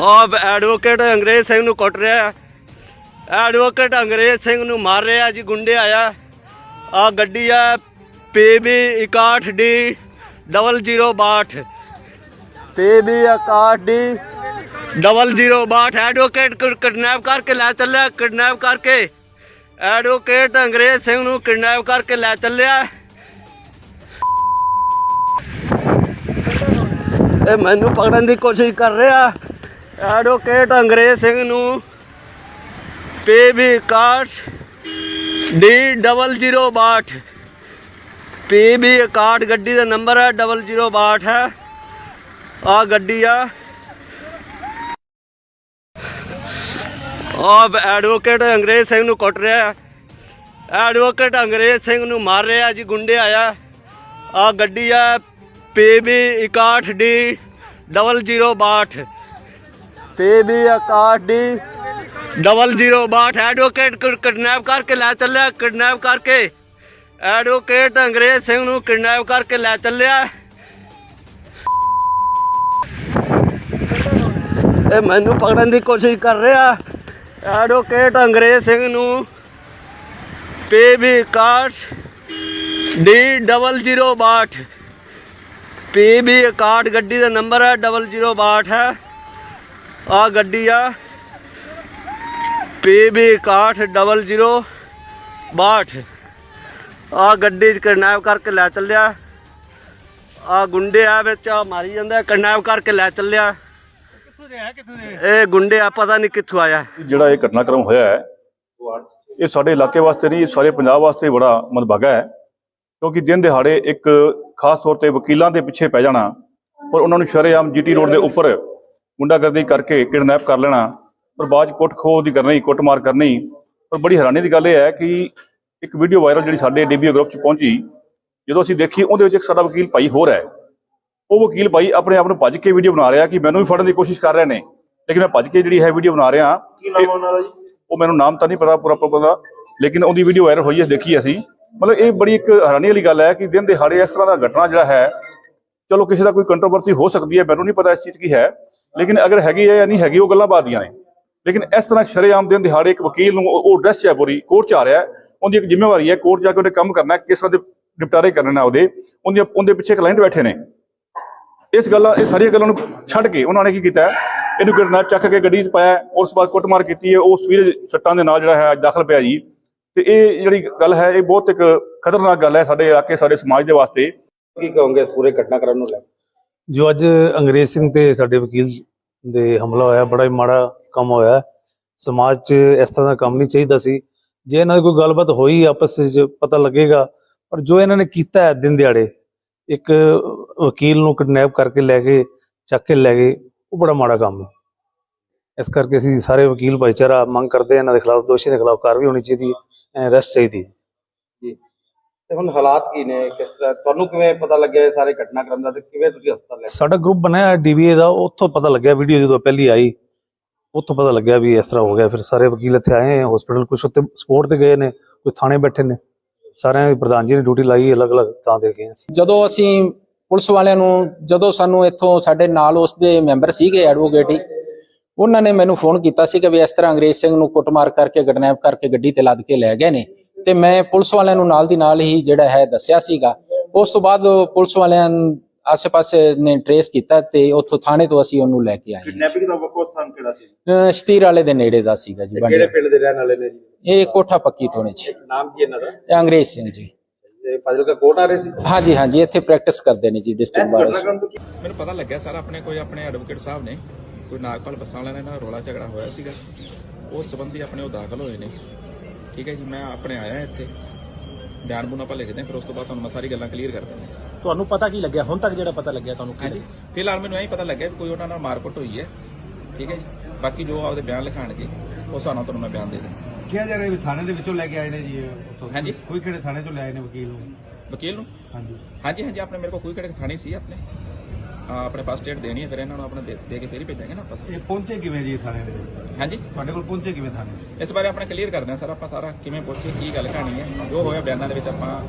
ਆਹ ਐਡਵੋਕੇਟ ਅੰਗਰੇਜ਼ ਸਿੰਘ ਨੂੰ ਕੁੱਟ ਰਿਹਾ ਐਡਵੋਕੇਟ ਅੰਗਰੇਜ਼ ਸਿੰਘ ਨੂੰ ਮਾਰ ਰਿਹਾ ਜੀ, ਗੁੰਡੇ ਆਇਆ। ਆ ਗੱਡੀ ਆ PB 61 D 0062 PB 61 D 0062 advocate kidnap ਕਰਕੇ ਲੈ ਚੱਲਿਆ ਕਿਡਨੈਪ ਕਰਕੇ। ਐਡਵੋਕੇਟ ਅੰਗਰੇਜ਼ ਸਿੰਘ ਨੂੰ ਕਿਡਨੈਪ ਕਰਕੇ ਲੈ ਚੱਲਿਆ। ਇਹ ਮੈਨੂੰ ਪਕੜਨ ਦੀ ਕੋਸ਼ਿਸ਼ ਕਰ ਰਿਹਾ। ਐਡਵੋਕੇਟ ਅੰਗਰੇਜ਼ ਸਿੰਘ ਨੂੰ PB card D 0062 PB card ਗੱਡੀ ਦਾ ਨੰਬਰ ਹੈ 0062 ਹੈ। ਆ ਗੱਡੀ ਆ। ਆ ਐਡਵੋਕੇਟ ਅੰਗਰੇਜ਼ ਸਿੰਘ ਨੂੰ ਕੁੱਟ ਰਿਹਾ ਐਡਵੋਕੇਟ ਅੰਗਰੇਜ਼ ਸਿੰਘ ਨੂੰ ਮਾਰ ਰਿਹਾ ਜੀ, ਗੁੰਡੇ ਆਇਆ। ਆ ਗੱਡੀ ਆ PB 61 D 0062 PB 61 D 0062 advocate kidnap ਕਰਕੇ ਲੈ ਚੱਲਿਆ ਕਿਡਨੈਪ ਕਰਕੇ। ਐਡਵੋਕੇਟ ਅੰਗਰੇਜ਼ ਸਿੰਘ ਨੂੰ ਕਿਡਨੈਪ ਕਰਕੇ ਲੈ ਚੱਲਿਆ। ਇਹ ਮੈਨੂੰ ਪਕੜਨ ਦੀ ਕੋਸ਼ਿਸ਼ ਕਰ ਰਿਹਾ। ਐਡਵੋਕੇਟ ਅੰਗਰੇਜ਼ ਸਿੰਘ ਨੂੰ PB card D 0062 PB card ਗੱਡੀ ਦਾ ਨੰਬਰ ਹੈ 0062 ਹੈ। ਆ ਗੱਡੀ ਆ। ਪੀਬੀ ਕਾਰਡ 0062 ਆ ਗੱਡੀ ਚ ਕਿਡਨੈਪ ਕਰਕੇ ਲੈ ਚੱਲਿਆ। ਆ ਗੁੰਡੇ ਆ ਵਿੱਚ ਆ ਮਾਰੀ ਜਾਂਦਾ ਕਿਡਨੈਪ ਕਰਕੇ ਲੈ ਚੱਲਿਆ। ਇਹ ਗੁੰਡੇ ਆ, ਪਤਾ ਨਹੀਂ ਕਿੱਥੋਂ ਆਇਆ। ਜਿਹੜਾ ਇਹ ਘਟਨਾਕ੍ਰਮ ਹੋਇਆ ਹੈ, ਇਹ ਸਾਡੇ ਇਲਾਕੇ ਵਾਸਤੇ ਨਹੀਂ ਸਾਰੇ ਪੰਜਾਬ ਵਾਸਤੇ ਬੜਾ ਮੰਦਭਾਗਾ ਹੈ। ਕਿਉਂਕਿ ਦਿਨ ਦਿਹਾੜੇ ਇੱਕ ਖਾਸ ਤੌਰ ਤੇ ਵਕੀਲਾਂ ਦੇ ਪਿੱਛੇ ਪੈ ਜਾਣਾ ਪਰ ਉਹਨਾਂ ਨੂੰ ਸ਼ਰੇਆਮ ਜੀਟੀ ਰੋਡ ਦੇ ਉੱਪਰ ਗੁੰਡਾਗਰਦੀ ਕਰਕੇ ਕਿਡਨੈਪ ਕਰ ਲੈਣਾ ਔਰ ਬਾਅਦ ਕੁੱਟ ਖੋਹ ਦੀ ਕਰਨੀ ਕੁੱਟਮਾਰ ਕਰਨੀ ਔਰ ਬੜੀ ਹੈਰਾਨੀ ਦੀ ਗੱਲ ਇਹ ਹੈ ਕਿ ਇੱਕ ਵੀਡੀਓ ਵਾਇਰਲ ਜਿਹੜੀ ਸਾਡੇ ਡੀਬੀਓ ਗਰੁੱਪ 'ਚ ਪਹੁੰਚੀ ਜਦੋਂ ਅਸੀਂ ਦੇਖੀ ਉਹਦੇ ਵਿੱਚ ਇੱਕ ਸਾਡਾ ਵਕੀਲ ਭਾਈ ਹੋਰ ਹੈ। ਉਹ ਵਕੀਲ ਭਾਈ ਆਪਣੇ ਆਪ ਨੂੰ ਭੱਜ ਕੇ ਵੀਡੀਓ ਬਣਾ ਰਿਹਾ ਕਿ ਮੈਨੂੰ ਵੀ ਫੜਨ ਦੀ ਕੋਸ਼ਿਸ਼ ਕਰ ਰਹੇ ਨੇ। ਲੇਕਿਨ ਮੈਂ ਭੱਜ ਕੇ ਜਿਹੜੀ ਹੈ ਵੀਡੀਓ ਬਣਾ ਰਿਹਾ ਕੀ ਨਾਮ ਉਹਨਾਂ ਦਾ ਜੀ? ਉਹ ਮੈਨੂੰ ਨਾਮ ਤਾਂ ਨਹੀਂ ਪਤਾ ਪੂਰਾ ਪਤਾ ਲੇਕਿਨ ਉਹਦੀ ਵੀਡੀਓ ਵਾਇਰਲ ਹੋਈ ਹੈ ਦੇਖੀ ਅਸੀਂ। ਮਤਲਬ ਇਹ ਬੜੀ ਇੱਕ ਹੈਰਾਨੀ ਵਾਲੀ ਗੱਲ ਹੈ ਕਿ ਦਿਨ ਦਿਹਾੜੇ ਇਸ ਤਰ੍ਹਾਂ ਦਾ ਘਟਨਾ ਜਿਹੜਾ ਹੈ ਚਲੋ ਕਿਸੇ ਦਾ ਕੋਈ ਕੰਟਰੋਵਰਸੀ ਹੋ ਸਕਦੀ ਹੈ ਮੈਨੂੰ ਨਹੀਂ ਪਤਾ ਇਸ ਚੀਜ਼ ਕੀ ਹੈ ਲੇਕਿਨ ਅਗਰ ਹੈਗੀ ਹੈ ਜਾਂ ਨਹੀਂ ਹੈਗੀ, ਉਹ ਗੱਲਾਂ ਬਾਤ ਨੇ। ਲੇਕਿਨ ਇਸ ਤਰ੍ਹਾਂ ਸ਼ਰੇਆਮ ਦਿਨ ਦਿਹਾੜੇ ਇੱਕ ਵਕੀਲ ਨੂੰ ਉਹ ਡਰੈਸ ਹੈ ਪੂਰੀ ਕੋਰਟ ਚ ਆ ਰਿਹਾ ਉਹਦੀ ਇੱਕ ਜ਼ਿੰਮੇਵਾਰੀ ਹੈ ਕੋਰਟ ਜਾ ਕੇ ਉਹਨੇ ਕੰਮ ਕਰਨਾ ਕਿਸ ਤਰ੍ਹਾਂ ਦੇ ਨਿਪਟਾਰੇ ਕਰਨੇ ਨੇ ਉਹਦੇ। ਉਹਦੇ ਉਹਦੇ ਪਿੱਛੇ ਕਲਾਇੰਟ ਬੈਠੇ ਨੇ। ਇਸ ਗੱਲਾਂ ਇਹ ਸਾਰੀਆਂ ਗੱਲਾਂ ਨੂੰ ਛੱਡ ਕੇ ਉਹਨਾਂ ਨੇ ਕੀ ਕੀਤਾ ਇਹਨੂੰ ਕਿਡਨੈਪ ਚੱਕ ਕੇ ਗੱਡੀ 'ਚ ਪਾਇਆ ਉਸ ਬਾਅਦ ਕੁੱਟਮਾਰ ਕੀਤੀ ਹੈ। ਉਹ ਸਵੀਰ ਸੱਟਾਂ ਦੇ ਨਾਲ ਜਿਹੜਾ ਹੈ, ਅੱਜ ਦਾਖਲ ਪਿਆ ਜੀ। ਤੇ ਇਹ ਜਿਹੜੀ ਗੱਲ ਹੈ, ਇਹ ਬਹੁਤ ਇੱਕ ਖਤਰਨਾਕ ਗੱਲ ਹੈ ਸਾਡੇ ਇਲਾਕੇ, ਸਾਡੇ ਸਮਾਜ ਦੇ ਵਾਸਤੇ। ਕੀ ਕਹੋਗੇ ਇਸ ਪੂਰੇ ਘਟਨਾਕ੍ਰਮ ਨੂੰ ਲੈ ਜੋ ਅੱਜ ਅੰਗਰੇਜ਼ ਸਿੰਘ ਤੇ ਸਾਡੇ ਵਕੀਲ ਦੇ ਹਮਲਾ ਹੋਇਆ, ਬੜਾ ਹੀ ਮਾੜਾ ਕੰਮ ਹੋਇਆ। ਸਮਾਜ 'ਚ ਇਸ ਤਰ੍ਹਾਂ ਦਾ ਕੰਮ ਨਹੀਂ ਚਾਹੀਦਾ ਸੀ। ਜੇ ਇਹਨਾਂ ਦੀ ਕੋਈ ਗੱਲਬਾਤ ਹੋਈ, ਆਪਸ ਵਿੱਚ ਪਤਾ ਲੱਗੇਗਾ। ਪਰ ਜੋ ਇਹਨਾਂ ਨੇ ਕੀਤਾ ਹੈ ਦਿਨ ਦਿਹਾੜੇ, ਇੱਕ ਵਕੀਲ ਨੂੰ ਕਿਡਨੈਪ ਕਰਕੇ ਲੈ ਕੇ, ਚੱਕ ਕੇ ਲੈ ਗਏ, ਉਹ ਬੜਾ ਮਾੜਾ ਕੰਮ ਹੈ। ਇਸ ਕਰਕੇ ਅਸੀਂ ਸਾਰੇ ਵਕੀਲ ਭਾਈਚਾਰਾ ਮੰਗ ਕਰਦੇ ਹਾਂ, ਇਹਨਾਂ ਦੇ ਖਿਲਾਫ ਦੋਸ਼ੀ ਦੇ ਖਿਲਾਫ ਕਾਰਵਾਈ ਹੋਣੀ ਚਾਹੀਦੀ ਹੈ ਅਰੈਸਟ ਚਾਹੀਦੀ ਹੈ। ਤੇ ਹੁਣ ਹਾਲਾਤ ਕੀ ਨੇ? ਕਿਸ ਤਰ੍ਹਾਂ? ਤੁਹਾਨੂੰ ਕਿਵੇਂ ਪਤਾ ਲੱਗਿਆ ਇਹ ਸਾਰੇ ਘਟਨਾਕ੍ਰਮ ਦਾ ਤੇ ਕਿਵੇਂ ਤੁਸੀਂ ਹਸਪਤਾਲ ਲੈ ਸਾਡਾ ਗਰੁੱਪ ਬਣਿਆ ਡੀਬੀਏ ਦਾ ਉੱਥੋਂ ਪਤਾ ਲੱਗਿਆ ਵੀਡੀਓ ਜਦੋਂ ਪਹਿਲੀ ਆਈ ਉੱਥੋਂ ਪਤਾ ਲੱਗਿਆ ਵੀ ਇਸ ਤਰ੍ਹਾਂ ਹੋ ਗਿਆ। ਫਿਰ ਸਾਰੇ ਵਕੀਲ ਇੱਥੇ ਆਏ ਹਸਪੀਟਲ ਕੁਝ ਉੱਤੇ ਸਪੋਰਟ ਤੇ ਗਏ ਨੇ ਕੋਈ ਥਾਣੇ ਬੈਠੇ ਨੇ। ਸਾਰਿਆਂ ਦੀ ਪ੍ਰਧਾਨ ਜੀ ਨੇ ਡਿਊਟੀ ਲਾਈ ਅਲੱਗ-ਅਲੱਗ ਤਾਂ ਦੇ ਗਏ ਅਸੀਂ ਜਦੋਂ ਅਸੀਂ ਪੁਲਿਸ ਵਾਲਿਆਂ ਨੂੰ ਜਦੋਂ ਸਾਨੂੰ ਇੱਥੋਂ ਸਾਡੇ ਨਾਲ ਉਸ ਦੇ ਮੈਂਬਰ ਸੀਗੇ ਐਡਵੋਕੇਟ ਹੀ ਉਹਨਾਂ ਨੇ ਮੈਨੂੰ ਫੋਨ ਕੀਤਾ ਸੀ ਕਿ ਵੀ ਇਸ ਤਰ੍ਹਾਂ ਅੰਗਰੇਜ਼ ਸਿੰਘ ਨੂੰ ਕੁੱਟਮਾਰ ਕਰਕੇ ਕਿਡਨੈਪ ਕਰਕੇ ਗੱਡੀ ਤੇ ਲੱਦ ਕੇ ਲੈ ਗਏ ਨੇ। ਤੇ ਮੈਂ ਪੁਲਿਸ ਵਾਲਿਆਂ ਨੂੰ ਨਾਲ ਦੀ ਨਾਲ ਹੀ ਜਿਹੜਾ ਹੈ ਦੱਸਿਆ ਸੀਗਾ। ਉਸ ਤੋਂ ਬਾਅਦ ਪੁਲਿਸ ਵਾਲਿਆਂ ਆਸੇ-ਪਾਸੇ ਨੇ ਟਰੇਸ ਕੀਤਾ ਤੇ ਉੱਥੋਂ ਥਾਣੇ ਤੋਂ ਅਸੀਂ ਉਹਨੂੰ ਲੈ ਕੇ ਆਏ। ਹਾਂ। ਕਿਡਨੈਪਿੰਗ ਦਾ ਵੱਖੋ ਸਥਾਨ ਕਿਹੜਾ ਸੀ? ਅਹ ਸ਼ਤੀਰ ਵਾਲੇ ਦੇ ਨੇੜੇ ਦਾ ਸੀਗਾ ਜੀ ਕਿਹੜੇ ਪਿੰਡ ਦੇ ਰਹਿਣ ਵਾਲੇ ਨੇ ਜੀ? ਇਹ ਕੋਠਾ ਪੱਕੀ ਤੋਂ ਨੇ ਜੀ ਨਾਮ ਕੀ ਇਹਨਾਂ ਦਾ? ਇਹ ਅੰਗਰੇਜ਼ ਸਿੰਘ ਜੀ। ਤੇ ਫਾਜ਼ਿਲਕਾ ਕੋਰਟ ਆ ਰਹੇ ਸੀ? ਹਾਂਜੀ ਹਾਂਜੀ ਇੱਥੇ ਪ੍ਰੈਕਟਿਸ ਕਰਦੇ ਨੇ ਜੀ ਡਿਸਟ੍ਰਿਕਟ ਬਾਰ ਘਟਨਾਕ੍ਰਮ ਤੋਂ ਕੀ ਮੈਨੂੰ ਪਤਾ ਲੱਗਿਆ ਸਰ ਆਪਣੇ ਕੋਈ ਆਪਣੇ ਐਡਵੋਕੇਟ ਸਾਹਿਬ ਨੇ ਕੋਈ ਨਾਗਪਾਲ ਬੱਸਾਂ ਵਾਲਿਆਂ ਨਾਲ ਰੋਲਾ ਝਗੜਾ ਹੋਇਆ ਸੀਗਾ। ਉਸ ਸੰਬੰਧੀ ਆਪਣੇ ਉਹ ਦਾਖਲ ਹੋਏ ਨੇ। ਠੀਕ ਹੈ ਜੀ ਮੈਂ ਆਪਣੇ ਆਇਆ ਇੱਥੇ। ਬਿਆਨ ਬੁਨ ਆਪਾਂ ਲਿਖਦੇ ਹਾਂ ਫਿਰ ਉਸ ਤੋਂ ਬਾਅਦ ਤੁਹਾਨੂੰ ਮੈਂ ਸਾਰੀ ਗੱਲਾਂ ਕਲੀਅਰ ਕਰ ਦਿੰਦਾ। ਤੁਹਾਨੂੰ ਪਤਾ ਕੀ ਲੱਗਿਆ? ਹੁਣ ਤੱਕ ਜਿਹੜਾ ਪਤਾ ਲੱਗਿਆ ਤੁਹਾਨੂੰ ਕੀ ਹਾਂਜੀ। ਫਿਲਹਾਲ ਮੈਨੂੰ ਐਂ ਪਤਾ ਲੱਗਿਆ ਵੀ ਕੋਈ ਉਹਨਾਂ ਨਾਲ ਮਾਰਕੁੱਟ ਹੋਈ ਹੈ। ਠੀਕ ਹੈ ਜੀ। ਬਾਕੀ ਜੋ ਆਪਦੇ ਬਿਆਨ ਲਿਖਾਣਗੇ ਉਸ ਹਿਸਾਬ ਨਾਲ ਤੁਹਾਨੂੰ ਮੈਂ ਬਿਆਨ ਦੇ ਦਿੰਦਾ। ਕਿਹਾ ਜਾ ਰਿਹਾ ਵੀ ਥਾਣੇ ਦੇ ਵਿੱਚੋਂ ਲੈ ਕੇ ਆਏ ਨੇ ਜੀ ਇਹ ਉੱਥੋਂ। ਹਾਂਜੀ। ਕੋਈ ਕਿਹੜੇ ਥਾਣੇ ਤੋਂ ਲੈ ਆਏ ਨੇ ਵਕੀਲ ਨੂੰ? ਵਕੀਲ ਨੂੰ? ਹਾਂਜੀ। ਹਾਂਜੀ ਹਾਂਜੀ ਆਪਣੇ ਮੇਰੇ ਕੋਲ ਕੋਈ ਕਿਹੜੇ ਥਾਣੀ ਸੀ ਆਪਣੇ? ਆਪਣੇ ਫਸਟ ਏਡ ਦੇਣੀ ਹੈ ਫਿਰ ਇਹਨਾਂ ਨੂੰ ਆਪਣੇ ਦੇ ਦੇ ਕੇ ਫਿਰ ਹੀ ਭੇਜਾਂਗੇ ਨਾ ਆਪਾਂ। ਇਹ ਪਹੁੰਚੇ ਕਿਵੇਂ ਜੀ ਥਾਣੇ ਦੇ ਵਿੱਚ? ਹਾਂਜੀ। ਤੁਹਾਡੇ ਕੋਲ ਪਹੁੰਚੇ ਕਿਵੇਂ ਥਾਣੇ? ਇਸ ਬਾਰੇ ਆਪਣੇ ਕਲੀਅਰ ਕਰਦੇ ਹਾਂ ਸਰ ਆਪਾਂ ਸਾਰਾ ਕਿਵੇਂ ਪੁੱਛੇ ਕੀ ਗੱਲ ਕਹਾਣੀ ਹੈ ਜੋ ਹੋਇਆ ਬਿਆਨਾਂ ਦੇ ਵਿੱਚ ਆਪਾਂ